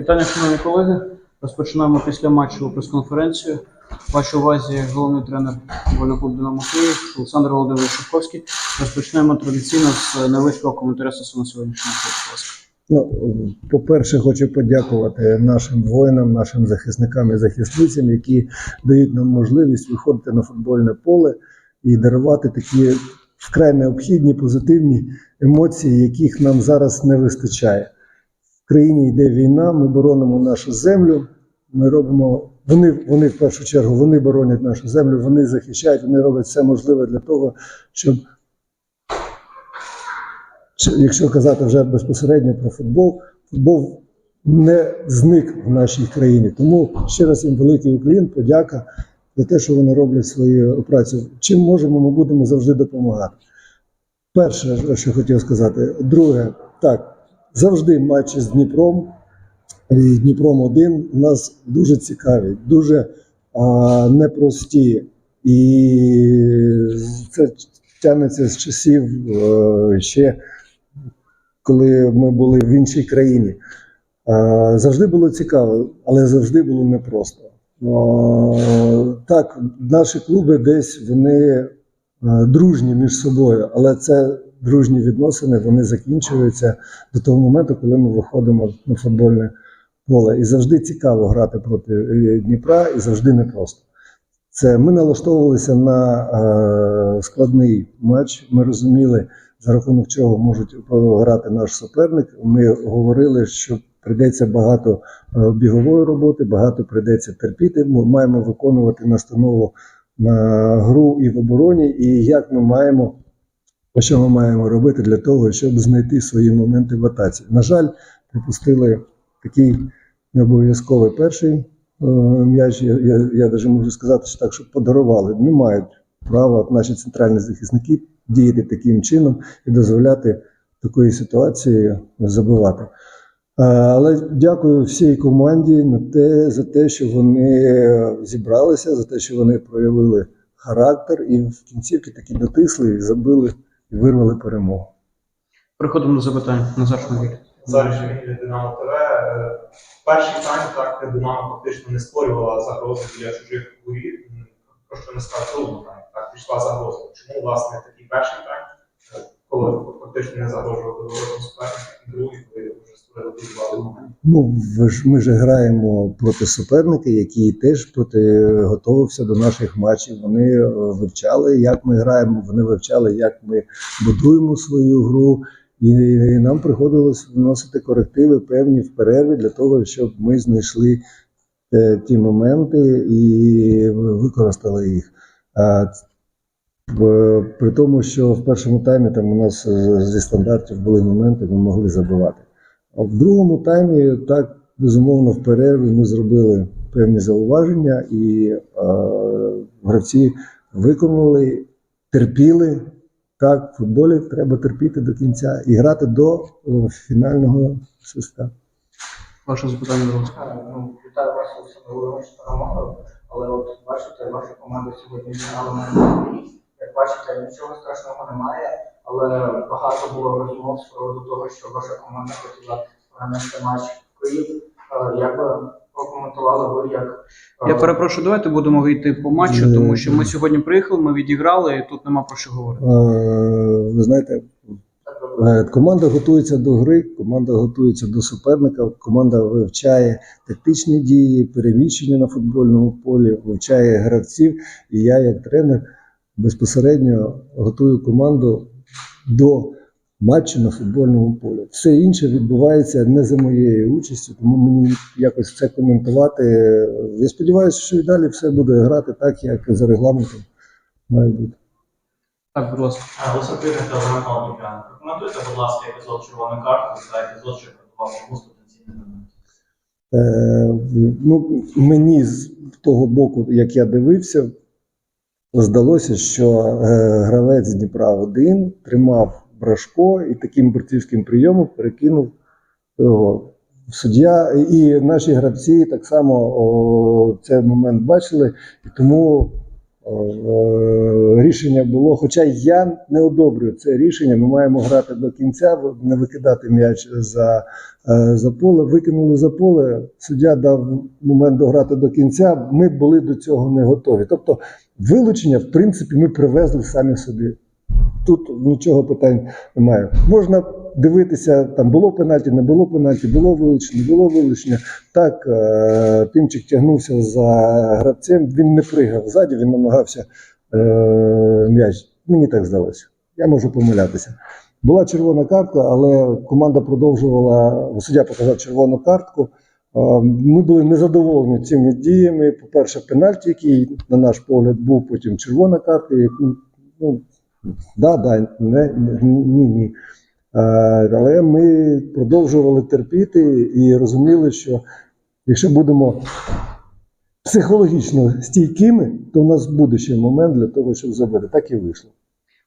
Вітання, шановні колеги. Розпочинаємо після матчу прес-конференцію. Вашій увазі головний тренер футбольного клубу «Динамо Київ» Олександр Володимирович Шевковський. Розпочнемо традиційно з невеличкого коментаря стосовно сьогоднішнього. Ласка. Ну, по-перше, хочу подякувати нашим воїнам, нашим захисникам і захисницям, які дають нам можливість виходити на футбольне поле і дарувати такі вкрай необхідні позитивні емоції, яких нам зараз не вистачає. Країні йде війна, ми боронимо нашу землю. Ми робимо вони, вони в першу чергу вони боронять нашу землю, вони захищають, вони роблять все можливе для того, щоб якщо казати вже безпосередньо про футбол, футбол не зник в нашій країні. Тому ще раз їм великий уклін, подяка за те, що вони роблять свою працю. Чим можемо, ми будемо завжди допомагати. Перше, що хотів сказати. Друге, так, завжди матчі з Дніпром і Дніпром 1 у нас дуже цікаві, дуже а, непрості. І це тягнеться з часів е, ще коли ми були в іншій країні. Е, Завжди було цікаво, але завжди було непросто. Е, Так, наші клуби десь вони дружні між собою, але це дружні відносини, вони закінчуються до того моменту, коли ми виходимо на футбольне поле. І завжди цікаво грати проти е, Дніпра, і завжди непросто. Це ми налаштовувалися на е, складний матч. Ми розуміли, за рахунок чого можуть грати наш суперник. Ми говорили, що прийдеться багато е, бігової роботи, багато прийдеться терпіти. Ми маємо виконувати настанову на гру і в обороні, і як ми маємо, що ми маємо робити для того, щоб знайти свої моменти в атаці. На жаль, пропустили такий необов'язковий перший е, м'яч. Я, я, я навіть можу сказати, що так, що подарували. Не мають права наші центральні захисники діяти таким чином і дозволяти такої ситуації забивати. Е, Але дякую всій команді на те, за те, що вони зібралися, за те, що вони проявили характер і в кінцівки таки дотисли, і забили і вирвали перемогу. Переходимо до запитань. Назар Шмигель. Зараз Динамо ТВ. Е, Перший тайм так Динамо фактично не створювала загрози біля чужих воріт. Про що не сказав. Так пішла загроза. Чому власне такий перший тайм, е, коли фактично не загрожували воротам суперника, і другий, Ну, ми ж граємо проти суперника, який теж проти готувався до наших матчів. Вони е, вивчали, як ми граємо. Вони вивчали, як ми будуємо свою гру. І нам приходилось вносити корективи певні в перерві для того, щоб ми знайшли е, ті моменти і використали їх. А при тому, що в першому таймі там у нас е, зі стандартів були моменти, ми могли забивати. А в другому таймі, так, безумовно, в перерві ми зробили певні зауваження, і е, гравці виконали, терпіли. Так, в футболі треба терпіти до кінця і грати до е, фінального свистка. Ваше запитання. Е, Ну, вітаю вас Володимирович з перемогою. Але от бачите, ваша команда сьогодні зіграла на. Як бачите, нічого страшного немає, але багато було розмов з приводу того, що ваша команда хотіла перенести матч в Київ. Е, Як ви прокоментували ви як е, Я перепрошую, давайте будемо йти по матчу, тому що ми сьогодні приїхали, ми відіграли, і тут нема про що говорити. Е, Ви знаєте, Е, Команда готується до гри, команда готується до суперника, команда вивчає тактичні дії, переміщення на футбольному полі, вивчає гравців. І я, як тренер, безпосередньо готую команду до матчу на футбольному полі. Все інше відбувається не за моєю участю, тому мені якось це коментувати. Я сподіваюся, що і далі все буде грати так, як за регламентом має бути. Так, будь ласка. Високий телеграм Дніпрян. Прокоментуйте, будь ласка, епізод червоної карти та епізод, що придбав комусь потенційний момент. Е, ну, мені з того боку, як я дивився, здалося, що е, гравець Дніпра 1 тримав брашко і таким борцівським прийомом перекинув його. Суддя і наші гравці так само о, цей момент бачили, і тому рішення було. Хоча я не одобрюю це рішення. Ми маємо грати до кінця, не викидати м'яч за, е, за поле. Викинули за поле. Суддя дав момент дограти до кінця. Ми були до цього не готові. Тобто, вилучення, в принципі, ми привезли самі собі. Тут нічого питань немає. Можна дивитися, там було пенальті, не було пенальті, було вилучення, було вилучення. Так, е, Тимчик тягнувся за гравцем, він не пригав ззаді, він намагався е, м'яч. Мені так здалося. Я можу помилятися. Була червона картка, але команда продовжувала. Суддя показав червону картку. Е, Ми були незадоволені цими діями. По-перше, пенальті, який, на наш погляд, був, потім червона картка, яку ну, да, да, не, ні, ні. Е, Але ми продовжували терпіти і розуміли, що якщо будемо психологічно стійкими, то у нас буде ще момент для того, щоб забити. Так і вийшло.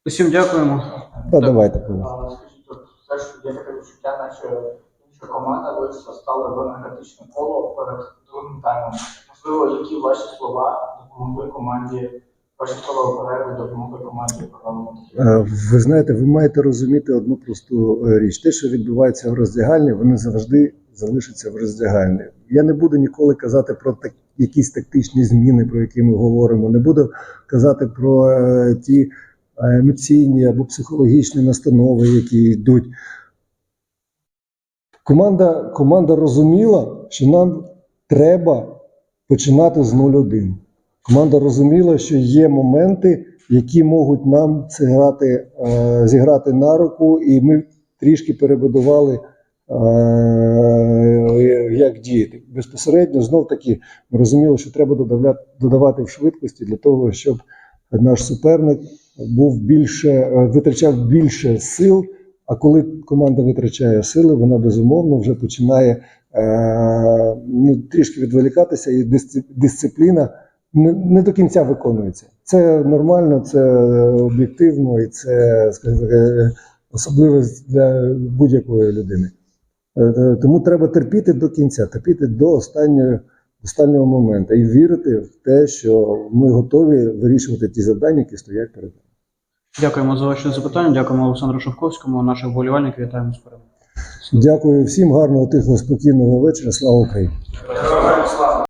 Усім дякуємо. Та Так. давайте. Все ж є таке відчуття, наче інша команда вийшла, стала в енергетичне коло перед другим таймом. Можливо, які ваші слова допомогли команді, Е, Ви знаєте, ви маєте розуміти одну просту е, річ. Те, що відбувається в роздягальні, вони завжди залишаться в роздягальні. Я не буду ніколи казати про так, якісь тактичні зміни, про які ми говоримо. Не буду казати про е, ті е, емоційні або психологічні настанови, які йдуть. Команда, команда розуміла, що нам треба починати з 0-1. Команда розуміла, що є моменти, які можуть нам зіграти, е, зіграти на руку, і ми трішки перебудували, е, як діяти. Безпосередньо знов таки ми розуміли, що треба додавати в швидкості для того, щоб наш суперник був більше, е, витрачав більше сил. А коли команда витрачає сили, вона безумовно вже починає ну, трішки відволікатися, і дисци- дисципліна не, не до кінця виконується. Це нормально, це об'єктивно і це скажімо, так, особливість для будь-якої людини. Е, е, Тому треба терпіти до кінця, терпіти до останнього, останнього моменту і вірити в те, що ми готові вирішувати ті завдання, які стоять перед нами. Дякуємо за ваші запитання. Дякуємо Олександру Шовковському, наших вболівальників. Вітаємо з перемогою. Дякую всім, гарного, тихого, спокійного вечора. Слава Україні!